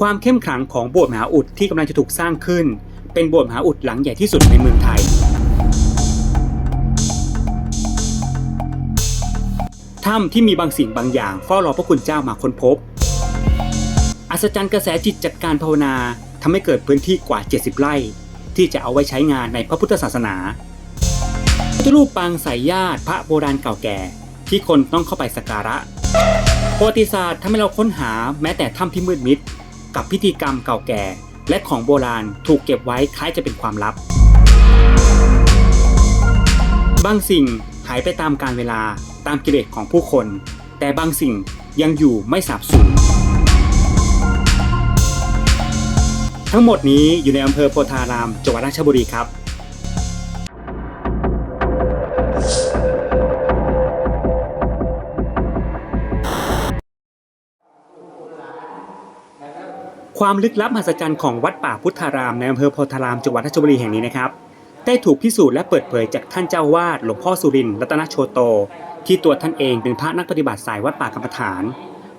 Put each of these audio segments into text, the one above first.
ความเข้มขลังของโบสถ์มหาอุดที่กำลังจะถูกสร้างขึ้น เป็นโบสถ์มหาอุดหลังใหญ่ที่สุดในเมืองไทย ถ้ำที่มีบางสิ่งบางอย่างเฝ้ารอพระคุณเจ้ามาค้นพบ อัศจรรย์กระแสจิตจัดการภาวนาทำให้เกิดพื้นที่กว่า 70 ไร่ ที่จะเอาไว้ใช้งานในพระพุทธศาสนาุทธรูปปางสายญาติพระโบราณเก่าแก่ ที่คนต้องเข้าไปสักการะ ประวัติศาสตร์ทำให้เราค้นหาแม้แต่ถ้ำที่มืดมิด กับพิธีกรรมเก่าแก่ และของโบราณถูกเก็บไว้คล้ายจะเป็นความลับ บางสิ่งหายไปตามกาลเวลาตามกิเลสของผู้คน แต่บางสิ่งยังอยู่ไม่สาบสูญทั้งหมดนี้อยู่ในอำเภอโพธารามจังหวัดราชบุรีครับ ความลึกลับมหัศจรรย์ของวัดป่าพุทธารามในอำเภอโพธารามจังหวัดราชบุรีแห่งนี้นะครับ ได้ถูกพิสูจน์และเปิดเผยจากท่านเจ้าวาดหลวงพ่อสุรินทร์รัตนโชโต ที่ตัวท่านเองเป็นพระนักปฏิบัติสายวัดป่ากรรมฐาน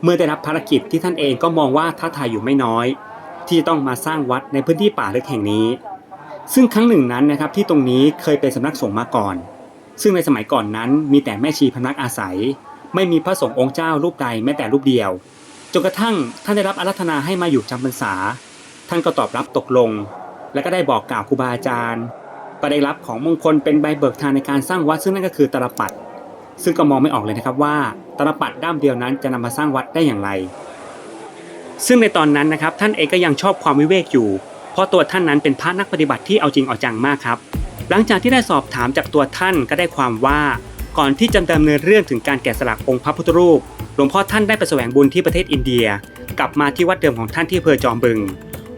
เมื่อได้รับภารกิจที่ท่านเองก็มองว่าท้าทายอยู่ไม่น้อย ที่จะต้องมาสร้างวัดในพื้นที่ป่าลึกแห่งนี้ ซึ่งครั้งหนึ่งนั้นนะครับที่ตรงนี้เคยเป็นสำนักสงฆ์มาก่อน ซึ่งในสมัยก่อนนั้นมีแต่แม่ชีพนักอาศัย ไม่มีพระสงฆ์องค์เจ้ารูปใดแม้แต่รูปเดียว จนกระทั่งท่านได้รับอารัธนาให้มาอยู่จำพรรษา ท่านก็ตอบรับตกลง และก็ได้บอกกล่าวครูบาอาจารย์ ก็ได้รับของมงคลเป็นใบเบิกทางในการสร้างวัดซึ่งนั่นก็คือตลปัดซึ่งก็มองไม่ออกเลยนะครับว่าตลปัดด้ามเดียวนั้นจะนำมาสร้างวัดได้อย่างไร ซึ่งในตอนนั้นนะครับท่านเองก็ยังชอบความวิเวกอยู่ เพราะตัวท่านนั้นเป็นพระนักปฏิบัติที่เอาจริงเอาจังมากครับ หลังจากที่ได้สอบถามจากตัวท่านก็ได้ความว่า ก่อนที่จะดำเนินเรื่องถึงการแกะสลักองค์พระพุทธรูป หลวงพ่อท่านได้ไปแสวงบุญที่ประเทศอินเดีย กลับมาที่วัดเดิมของท่านที่อำเภอจอมบึง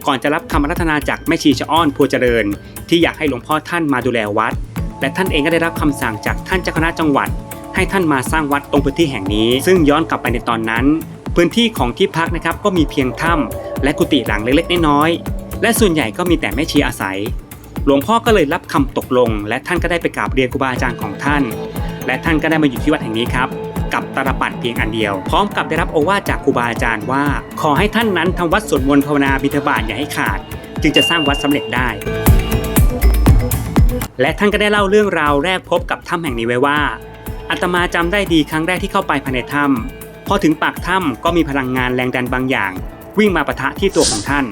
ก่อนจะรับคำรัธนาจากแม่ชีชะอ้อนพัวเจริญ ที่อยากให้หลวงพ่อท่านมาดูแลวัด และท่านเองก็ได้รับคำสั่งจากท่านเจ้าคณะจังหวัด ให้ท่านมาสร้างวัดตรงพื้นที่แห่งนี้ ซึ่งย้อนกลับไปในตอนนั้น พื้นที่ของที่พักนะครับก็มีเพียงถ้ำและกุฏิหลังเล็กๆน้อยๆและส่วนใหญ่ก็มีแต่แม่ชีอาศัยหลวงพ่อก็เลยรับคำตกลง และท่านก็ได้ไปกราบเรียนครูบาอาจารย์ของท่าน และท่านก็ได้มาอยู่ที่วัดแห่งนี้ครับกับตาลปัดเพียงอันเดียว พร้อมกับได้รับโอวาทจากครูบาอาจารย์ว่า ขอให้ท่านนั้นทำวัดสวดมนต์ภาวนาบิณฑบาตอย่าให้ขาด จึงจะสร้างวัดสำเร็จได้ และท่านก็ได้เล่าเรื่องราวแรกพบกับถ้ำแห่งนี้ไว้ว่าอาตมาจำได้ดีครั้งแรกที่เข้าไปภายในถ้ำพอถึงปากถ้ำก็มีพลังงานแรงดันบางอย่าง วิ่งมาปะทะที่ตัวของท่าน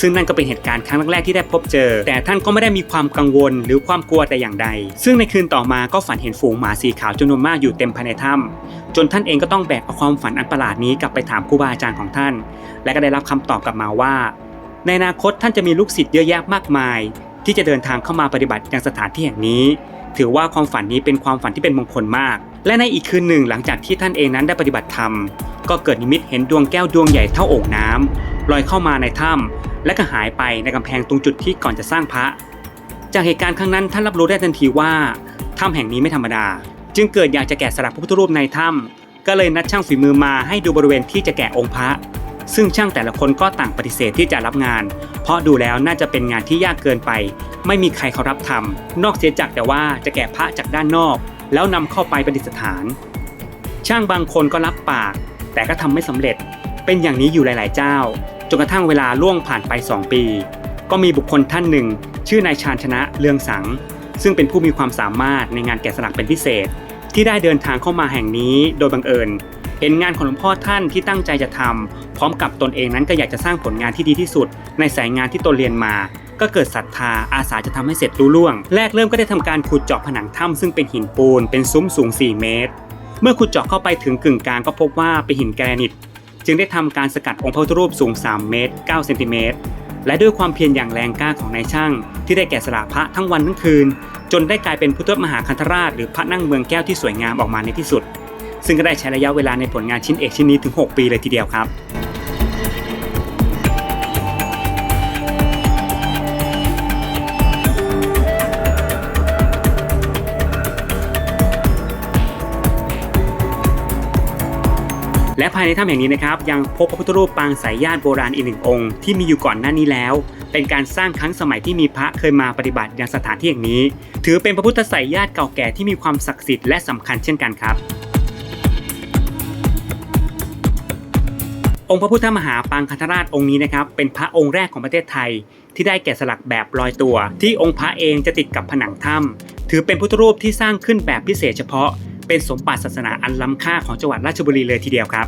ซึ่งนั่นก็เป็นเหตุการณ์ครั้งแรกที่ได้พบเจอ แต่ท่านก็ไม่ได้มีความกังวลหรือความกลัวแต่อย่างใด ซึ่งในคืนต่อมาก็ฝันเห็นฝูงหมาสีขาวจำนวนมากอยู่เต็มภายในถ้ำจนท่านเองก็ต้องแบกเอาความฝันอันประหลาดนี้กลับไปถามครูบาอาจารย์ของท่าน และก็ได้รับคำตอบกลับมาว่า ในอนาคตท่านจะมีลูกศิษย์เยอะแยะมากมาย ที่จะเดินทางเข้ามาปฏิบัติยังสถานที่แห่งนี้ ถือว่าความฝันนี้เป็นความฝันที่เป็นมงคลมาก และในอีกคืนหนึ่งหลังจากที่ท่านเองนั้นได้ปฏิบัติธรรมก็เกิดนิมิตเห็นดวงแก้วดวงใหญ่เท่าโอ่งน้ำลอยเข้ามาในถ้ำ และก็หายไปในกำแพงตรงจุดที่ก่อนจะสร้างพระ จากเหตุการณ์ครั้งนั้นท่านรับรู้ได้ทันทีว่าถ้ำแห่งนี้ไม่ธรรมดา จึงเกิดอยากจะแกะสลักพระพุทธรูปในถ้ำก็เลยนัดช่างฝีมือมาให้ดูบริเวณที่จะแกะองค์พระ ซึ่งช่างแต่ละคนก็ต่างปฏิเสธที่จะรับงาน เพราะดูแล้วน่าจะเป็นงานที่ยากเกินไป ไม่มีใครเขารับทำนอกเสียจากแต่ว่าจะแกะพระจากด้านนอก แล้วนำเข้าไปประดิษฐาน ช่างบางคนก็รับปาก แต่ก็ทำไม่สำเร็จเป็นอย่างนี้อยู่หลาย ๆ เจ้า จนกระทั่งเวลาล่วงผ่านไป 2 ปี ก็มีบุคคลท่านหนึ่ง ชื่อนายชาญชนะเลืองสัง ซึ่งเป็นผู้มีความสามารถในงานแกะสลักเป็นพิเศษ ที่ได้เดินทางเข้ามาแห่งนี้โดยบังเอิญ เห็นงานของหลวงพ่อท่านที่ตั้งใจจะทำพร้อมกับตนเองนั้นก็อยากจะสร้างผลงานที่ดีที่สุด ในสายงานที่ตนเรียนมาก็เกิดศรัทธาอาสาจะทำให้เสร็จรุ่ล่วง แรกเริ่มก็ได้ทำการขุดเจาะผนังถ้ำซึ่งเป็นหินปูนเป็นซุ้มสูง 4 เมตร เมื่อขุดเจาะเข้าไปถึงกึ่งกลางก็พบว่าเป็นหินแกรนิต จึงได้ทำการสกัดองค์พระพุทธรูปสูง 3 เมตร 9 เซนติเมตร และด้วยความเพียรอย่างแรงกล้าของนายช่าง ที่ได้แกะสลักพระทั้งวันทั้งคืน จนได้กลายเป็นพุทธมหาคันธราชหรือพระนั่งเมืองแก้วที่สวยงามออกมาในที่สุด ซึ่งก็ได้ใช้ระยะเวลาในผลงานชิ้นเอกชิ้นนี้ถึง 6 ปีเลยทีเดียวครับ และภายในถ้ำแห่งนี้นะครับยังพบพระพุทธรูปปางสายญาติโบราณอีกหนึ่งองค์ ที่มีอยู่ก่อนหน้านี้แล้ว เป็นการสร้างครั้งสมัยที่มีพระเคยมาปฏิบัติยังสถานที่แห่งนี้ ถือเป็นพระพุทธสายญาติเก่าแก่ที่มีความศักดิ์สิทธิ์และสำคัญเช่นกันครับองค์พระพุทธมหาปังคันธราชองค์นี้นะครับเป็นพระองค์แรกของประเทศไทย ที่ได้แกะสลักแบบลอยตัว ที่องค์พระเองจะติดกับผนังถ้ำถือเป็นพุทธรูปที่สร้างขึ้นแบบพิเศษเฉพาะ เป็นสมบัติศาสนาอันล้ำค่าของจังหวัดราชบุรีเลยทีเดียวครับ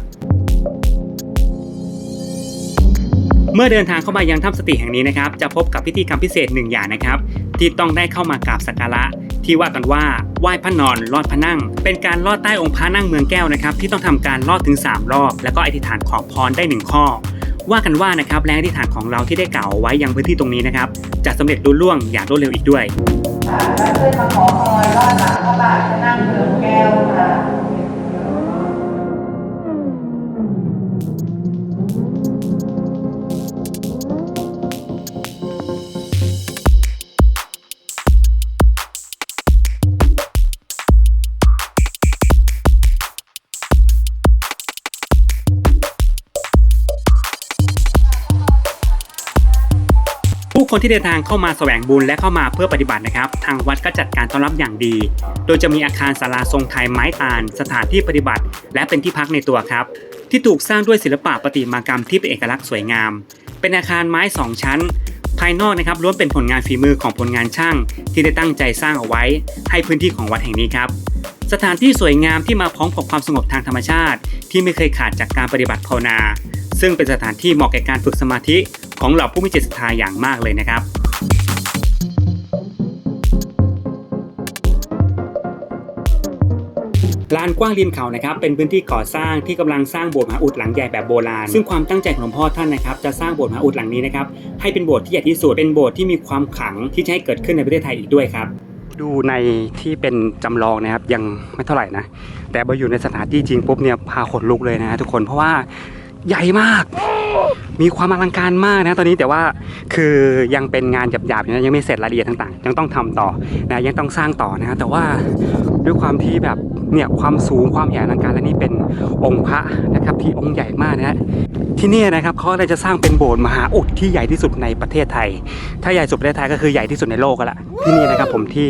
เมื่อเดินทางเข้ามายังถ้ำสติแห่งนี้นะครับ จะพบกับพิธีกรรมพิเศษหนึ่งอย่างนะครับ ที่ต้องได้เข้ามากราบสักการะที่ว่ากันว่าไหว้พระนอนลอดพระนั่ง เป็นการลอดใต้องค์พระนั่งเมืองแก้วนะครับ ที่ต้องทำการลอดถึง 3 รอบ แล้วก็อธิษฐานขอพรได้ 1 ข้อ ว่ากันว่านะครับแรงอธิษฐานของเราที่ได้กล่าวไว้ยังพื้นที่ตรงนี้นะครับจะสำเร็จรุ่ล่วงอย่างรวดเร็วอีกด้วยค่ะแล้วขึ้นมาขอ สามพระบาทจะนั่งเมืองแก้ว คนที่เดินทางเข้ามาแสวงบุญและเข้ามาเพื่อปฏิบัตินะครับ ทางวัดก็จัดการต้อนรับอย่างดี โดยจะมีอาคารศาลาทรงไทยไม้ตาล สถานที่ปฏิบัติ และเป็นที่พักในตัวครับ ที่ถูกสร้างด้วยศิลปะประติมากรรมที่เป็นเอกลักษณ์สวยงาม เป็นอาคารไม้ 2 ชั้น ภายนอกนะครับล้วนเป็นผลงานฝีมือของผลงานช่าง ที่ได้ตั้งใจสร้างเอาไว้ ให้พื้นที่ของวัดแห่งนี้ครับ สถานที่สวยงามที่มาพร้อมกับความสงบทางธรรมชาติ ที่ไม่เคยขาดจากการปฏิบัติภาวนา ซึ่งเป็นสถานที่เหมาะแก่การฝึกสมาธิของเหล่าผู้มีจิตศรัทธาอย่างมากเลยนะครับลานกว้างริมเขานะครับเป็นพื้นที่ก่อสร้างที่กำลังสร้างโบสถ์มหาอุดหลังใหญ่แบบโบราณ ซึ่งความตั้งใจของหลวงพ่อท่านนะครับจะสร้างโบสถ์มหาอุดหลังนี้นะครับให้เป็นโบสถ์ที่ใหญ่ที่สุดเป็นโบสถ์ที่มีความขลังที่จะให้เกิดขึ้นในประเทศไทยอีกด้วยครับ ดูในที่เป็นจำลองนะครับยังไม่เท่าไหร่นะ แต่พออยู่ในสถานที่จริงปุ๊บเนี่ยพาขนลุกเลยนะทุกคนเพราะว่าใหญ่มาก มีความอลังการมากนะตอนนี้แต่ว่าคือยังเป็นงานหยาบๆอยู่นะยังไม่เสร็จรายละเอียดต่างๆยังต้องทำต่อนะยังต้องสร้างต่อนะแต่ว่าด้วยความที่แบบ เนี่ยความสูงความใหญ่อลังการและนี่เป็นองค์พระนะครับที่องค์ใหญ่มากนะฮะที่นี่นะครับเขาเลยจะสร้างเป็นโบสถ์มหาอุดที่ใหญ่ที่สุดในประเทศไทย ถ้าใหญ่สุดประเทศไทยก็คือใหญ่ที่สุดในโลกละที่นี่นะครับผมที่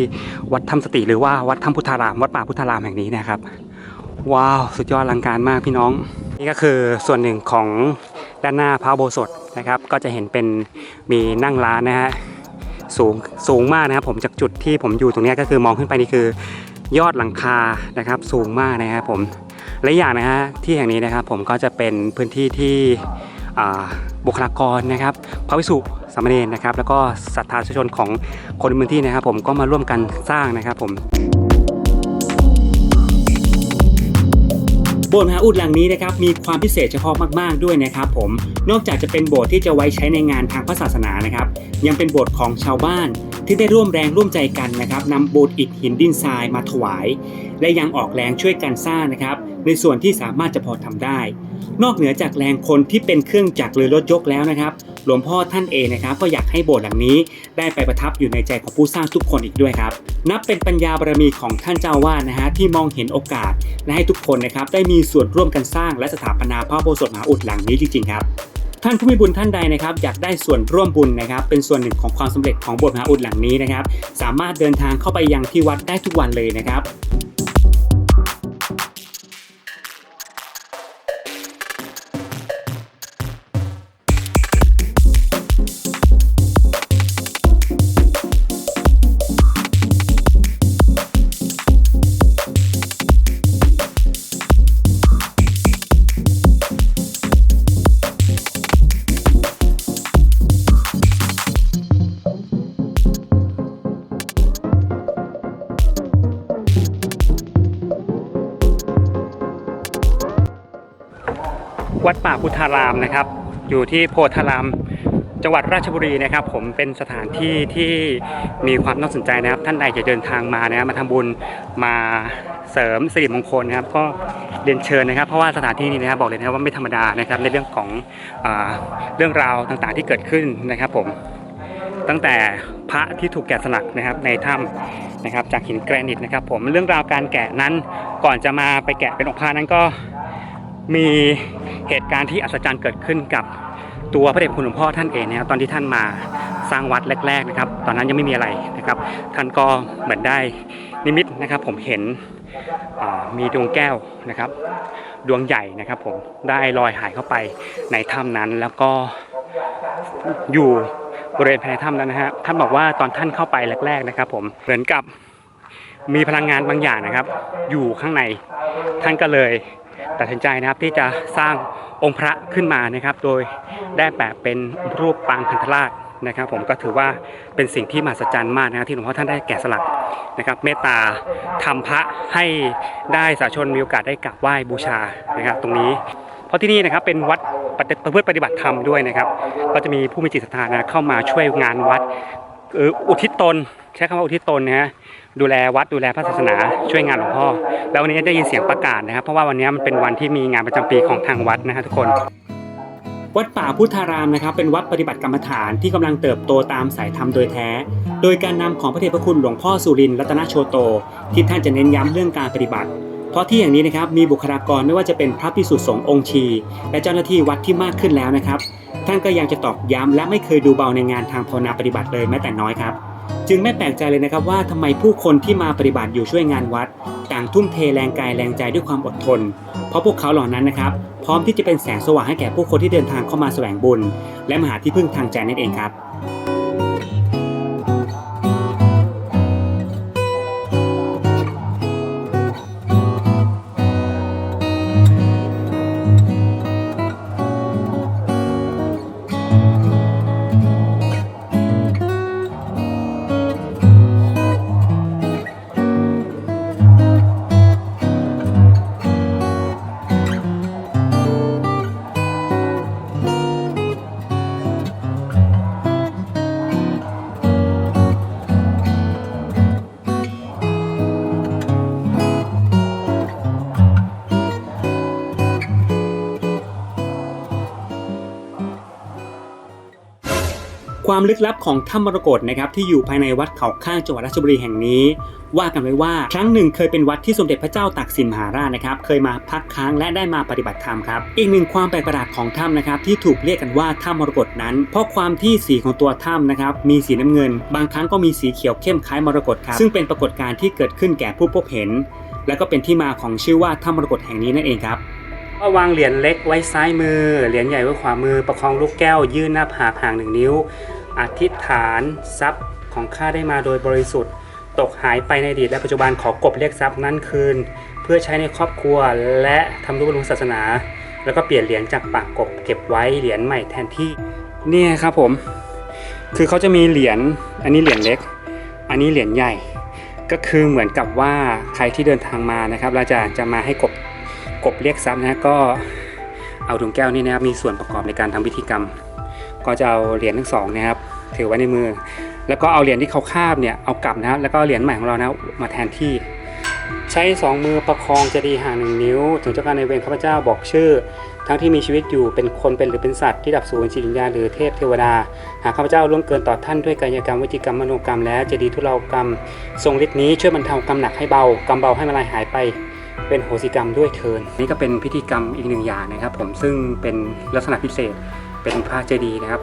วัดถ้ำสติหรือว่าวัดถ้ำพุทธาราม วัดป่าพุทธารามแห่งนี้นะครับ ว้าว สุดยอดอลังการมากพี่น้อง นี่ก็คือส่วนหนึ่งของด้านหน้าพระโบสถนะครับ ก็จะเห็นเป็นมีนั่งร้านนะฮะสูงสูงมากนะครับผมจากจุดที่ผมอยู่ตรงนี้ก็คือมองขึ้นไปนี่คือ ยอดหลังคานะครับสูงมากนะครับผมและอย่างนะฮะที่แห่งนี้นะครับผมก็จะเป็นพื้นที่ที่บุคลากรนะครับพระวิสุสามเณรนะครับ แล้วก็ศรัทธาชาชนของคนในพื้นที่นะครับ ผมก็มาร่วมกันสร้างนะครับผมโบสถ์มหาอุดหลังนี้นะครับมีความพิเศษเฉพาะมากๆด้วยนะครับ ผมนอกจากจะเป็นโบสถ์ที่จะไว้ใช้ในงานทางพระศาสนานะครับ ยังเป็นโบสถ์ของชาวบ้าน ที่ได้ร่วมแรงร่วมใจกันนะครับนำโบสถ์อิฐหินดินทรายมาถวาย และยังออกแรงช่วยกันสร้างนะครับ ในส่วนที่สามารถจะพอทำได้ นอกเหนือจากแรงคนที่เป็นเครื่องจักรหรือรถยกแล้วนะครับหลวงพ่อท่านเองนะครับ ก็อยากให้โบสถ์หลังนี้ ได้ไปประทับอยู่ในใจของผู้สร้างทุกคนอีกด้วยครับนับเป็นปัญญาบารมีของท่านเจ้าวาดนะฮะที่มองเห็นโอกาสและให้ทุกคนนะครับได้มีส่วนร่วมกันสร้างและสถาปนาพระโบสถมหาอุดหลังนี้จริงๆครับ ท่านผู้มีบุญท่านใดนะครับอยากได้ส่วนร่วมบุญนะครับเป็นส่วนหนึ่งของความสำเร็จของบสถ์มหาอุดหลังนี้นะครับ สามารถเดินทางเข้าไปยังที่วัดได้ทุกวันเลยนะครับ วัดป่าพุทธารามนะครับ อยู่ที่โพธาราม จังหวัดราชบุรีนะครับ ผมเป็นสถานที่ที่มีความน่าสนใจนะครับ ท่านใดจะเดินทางมานะครับมาทำบุญมาเสริมสิริมงคลนะครับ ก็เรียนเชิญนะครับ เพราะว่าสถานที่นี้นะครับบอกเลยนะครับว่าไม่ธรรมดานะครับ ในเรื่องของอเรื่องราวต่างๆที่เกิดขึ้นนะครับผมตั้งแต่พระที่ถูกแกะสลักนะครับในถ้ำนะครับจากหินแกรนิตนะครับ ผมเรื่องราวการแกะนั้นก่อนจะมาไปแกะเป็นองค์พระนั้นก็ มีเหตุการณ์ที่อัศจรรย์เกิดขึ้นกับตัวพระเดชคุณหลวงพ่อท่านเองนะครับตอนที่ท่านมาสร้างวัดแรก ๆนะครับ ตอนนั้นยังไม่มีอะไรนะครับ ท่านก็เหมือนได้นิมิตนะครับ ผมเห็นมีดวงแก้วนะครับ ดวงใหญ่นะครับ ผมได้ลอยหายเข้าไปในถ้ำนั้นแล้วก็อยู่บริเวณภายในถ้ำนั้นนะฮะท่านบอกว่าตอนท่านเข้าไปแรก ๆนะครับ ผมเหมือนกับมีพลังงานบางอย่างนะครับ อยู่ข้างในท่านก็เลย ตัดสินใจนะครับที่จะสร้างองค์พระขึ้นมานะครับ โดยได้แปะเป็นรูปปางพันธราชนะครับ ผมก็ถือว่าเป็นสิ่งที่มหัศจรรย์มากนะครับที่หลวงพ่อท่านได้แกะสลักนะครับ เมตตาทำพระให้ได้สาธุชนมีโอกาสได้กราบไหว้บูชานะครับ ตรงนี้ เพราะที่นี่นะครับเป็นวัดปฏิประพฤติปฏิบัติธรรมด้วยนะครับ ก็จะมีผู้มีจิตศรัทธานะเข้ามาช่วยงานวัดอุทิศตนใช้คำว่าอุทิศตนนะฮะ ดูแลวัดดูแลพระศาสนาช่วยงานหลวงพ่อ แล้ววันนี้ได้ยินเสียงประกาศนะครับ เพราะว่าวันนี้มันเป็นวันที่มีงานประจำปีของทางวัดนะฮะทุกคน วัดป่าพุทธารามนะครับ เป็นวัดปฏิบัติกรรมฐานที่กำลังเติบโตตามสายธรรมโดยแท้ โดยการนำของพระเดชพระคุณหลวงพ่อสุรินทร์รัตนโชโต ที่ท่านจะเน้นย้ำเรื่องการปฏิบัติ เพราะที่อย่างนี้นะครับมีบุคลากรไม่ว่าจะเป็นพระพิสุทธิสงฆ์องค์ชี และเจ้าหน้าที่วัดที่มากขึ้นแล้วนะครับ ท่านก็ยังจะตอกย้ำและไม่เคยดูเบาในงานทางภาวนาปฏิบัติเลยแม้แต่น้อยครับ จึงไม่แปลกใจเลยนะครับว่าทำไมผู้คนที่มาปฏิบัติอยู่ช่วยงานวัด ต่างทุ่มเทแรงกายแรงใจด้วยความอดทน เพราะพวกเขาเหล่านั้นนะครับ พร้อมที่จะเป็นแสงสว่างให้แก่ผู้คนที่เดินทางเข้ามาแสวงบุญ และมาหาที่พึ่งทางใจนั่นเองครับ ความลึกลับของถ้ำมรกตนะครับที่อยู่ภายในวัดเขาข้างจังหวัดราชบุรีแห่งนี้ ว่ากันไว้ว่าครั้งหนึ่งเคยเป็นวัดที่สมเด็จพระเจ้าตากสินมหาราชนะครับเคยมาพักค้างและได้มาปฏิบัติธรรมครับอีกหนึ่งความแปลกประหลาดของถ้ำนะครับที่ถูกเรียกกันว่าถ้ำมรกตนั้น เพราะความที่สีของตัวถ้ำนะครับมีสีน้ำเงิน บางครั้งก็มีสีเขียวเข้มคล้ายมรกตครับซึ่งเป็นปรากฏการณ์ที่เกิดขึ้นแก่ผู้พบเห็น และก็เป็นที่มาของชื่อว่าถ้ำมรกตแห่งนี้นั่นเองครับก็วางเหรียญเล็กไว้ซ้ายมือ เหรียญใหญ่ไว้ขวามือ ประคองลูกแก้วยื่นหน้าผากห่างหนึ่งนิ้ว อธิษฐานทรัพย์ของข้าได้มาโดยบริสุทธิ์ ตกหายไปในอดีตและปัจจุบันขอกบเรียกทรัพย์นั้นคืน เพื่อใช้ในครอบครัวและทำรูปบำรุงศาสนา แล้วก็เปลี่ยนเหรียญจากปากกบเก็บไว้เหรียญใหม่แทนที่เนี่ยครับผม คือเขาจะมีเหรียญอันนี้เหรียญเล็ก อันนี้เหรียญใหญ่ ก็คือเหมือนกับว่าใครที่เดินทางมานะครับเราจะจะมาให้กบกบเรียกทรัพย์นะก็เอาดวงแก้วนี่นะครับมีส่วนประกอบในการทำพิธีกรรม ก็จะเอาเหรียญทั้งสองนะครับถือไว้ในมือ แล้วก็เอาเหรียญที่เขาคาบเนี่ยเอากลับนะครับแล้วก็เหรียญใหม่ของเรานะมาแทนที่ ใช้สองมือประคองเจะดีย์ห่างหนึ่งนิ้ว ถึงเจ้าการในเวรข้าพเจ้าบอกชื่อ ทั้งที่มีชีวิตอยู่เป็นคนเป็นหรือเป็นสัตว์ที่ดับสูญจิตวิญญาณหรือเทพเทวดา หากข้าพเจ้าล่วงเกินต่อท่านด้วยกายกรรมวิจิกรรมมโนกรรม และเจดีย์ทุเลากรรม ทรงฤทธิ์นี้ช่วยบรรเทากรรมหนักให้เบากรรมเบาให้มาลายหายไปเป็นโหสิกรรมด้วยเทินนี่ก็เป็นพิธีกรรมอีกหนึ่งอย่างนะครับ ผมซึ่งเป็นลักษณะพิเศษ เป็นพระเจดีย์นะครับ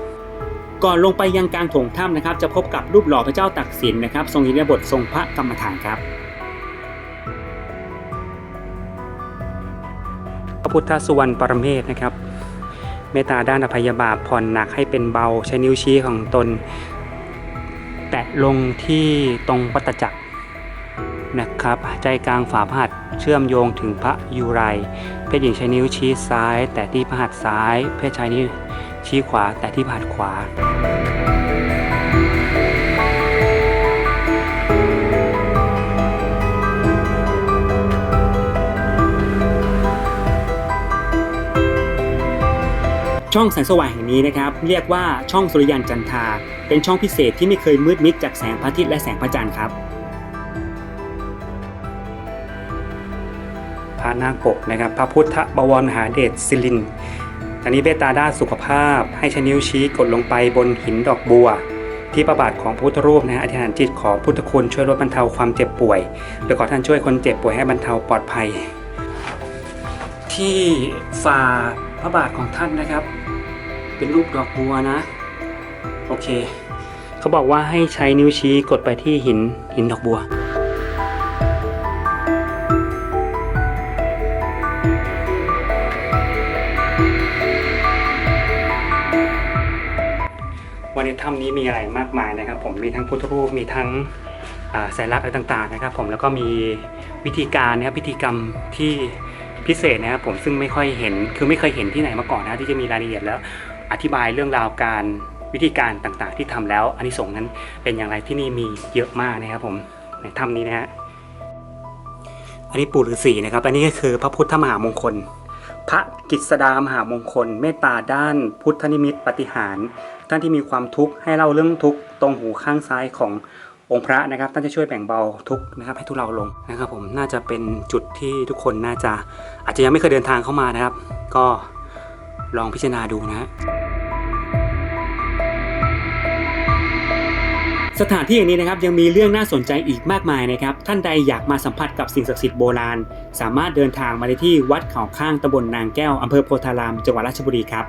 ก่อนลงไปยังกลางโถงถ้ำนะครับ จะพบกับรูปหล่อพระเจ้าตักสินนะครับ ทรงอิริยาบถทรงพระกรรมฐานครับ พระพุทธสุวรรณปรเมศนะครับเมตตาด้านอภัยบาปผ่อนหนักให้เป็นเบาใช้นิ้วชี้ของตน แตะลงที่ตรงวัตจักรนะครับ ใจกลางฝาพระหัตถ์ เชื่อมโยงถึงพระยูไร เพศหญิงใช้นิ้วชี้ซ้าย แต่ที่พระหัตถ์ซ้าย เพศชายนิ้วชี้ขวา แต่ที่พระหัตถ์ขวาช่องแสงสว่างแห่งนี้นะครับเรียกว่าช่องสุริยันจันทา เป็นช่องพิเศษที่ไม่เคยมืดมิดจากแสงพระอาทิตย์และแสงพระจันทร์ครับ ระนาคปกนะครับ พระพุทธบวรมหาเดชศิลินอันนี้เบตาด้าสุขภาพ ให้ใช้นิ้วชี้กดลงไปบนหินดอกบัว ที่ประบาทของพุทธรูปนะฮะอธิษฐานจิตขอพุทธคุณช่วยลดบรรเทาความเจ็บป่วยโดยขอท่านช่วยคนเจ็บป่วยให้บรรเทาปลอดภัย ที่ฝ่าพระบาทของท่านนะครับ เป็นรูปดอกบัวนะ โอเค เขาบอกว่าให้ใช้นิ้วชี้กดไปที่หินหินดอกบัว ถ้ำนี้มีอะไรมากมายนะครับ ผมมีทั้งพุทธรูปมีทั้งอ่าสัญลักษณ์อะไรต่างๆนะครับ ผมแล้วก็มีวิธีการนะครับพิธีกรรมที่พิเศษนะครับผมซึ่งไม่ค่อยเห็นคือไม่เคยเห็นที่ไหนมาก่อนนะที่จะมีรายละเอียดแล้ว อธิบายเรื่องราวการวิธีการต่างๆ ที่ทำแล้วอานิสงส์นั้นเป็นอย่างไรที่นี่มีเยอะมากนะครับผมในถ้ำนี้นะฮะอันนี้ปู่ฤาษีนะครับ อันนี้ก็คือพระพุทธมหามงคล พระกิษดามหามงคล เมตตาด้านพุทธนิมิตปฏิหารท่านที่มีความทุกข์ให้เล่าเรื่องทุกข์ตรงหูข้างซ้ายขององค์พระนะครับท่านจะช่วยแบ่งเบาทุกข์นะครับให้ทุเราลงนะครับผมน่าจะเป็นจุดที่ทุกคนน่าจะอาจจะยังไม่เคยเดินทางเข้ามานะครับ ก็ลองพิจารณาดูนะฮะ สถานที่อย่างนี้นะครับยังมีเรื่องน่าสนใจอีกมากมายนะครับ ท่านใดอยากมาสัมผัสกับสิ่งศักดิ์สิทธิ์โบราณ สามารถเดินทางมาได้ที่วัดเขาข้างตำบลนางแก้วอำเภอโพธาราม จังหวัดราชบุรีครับ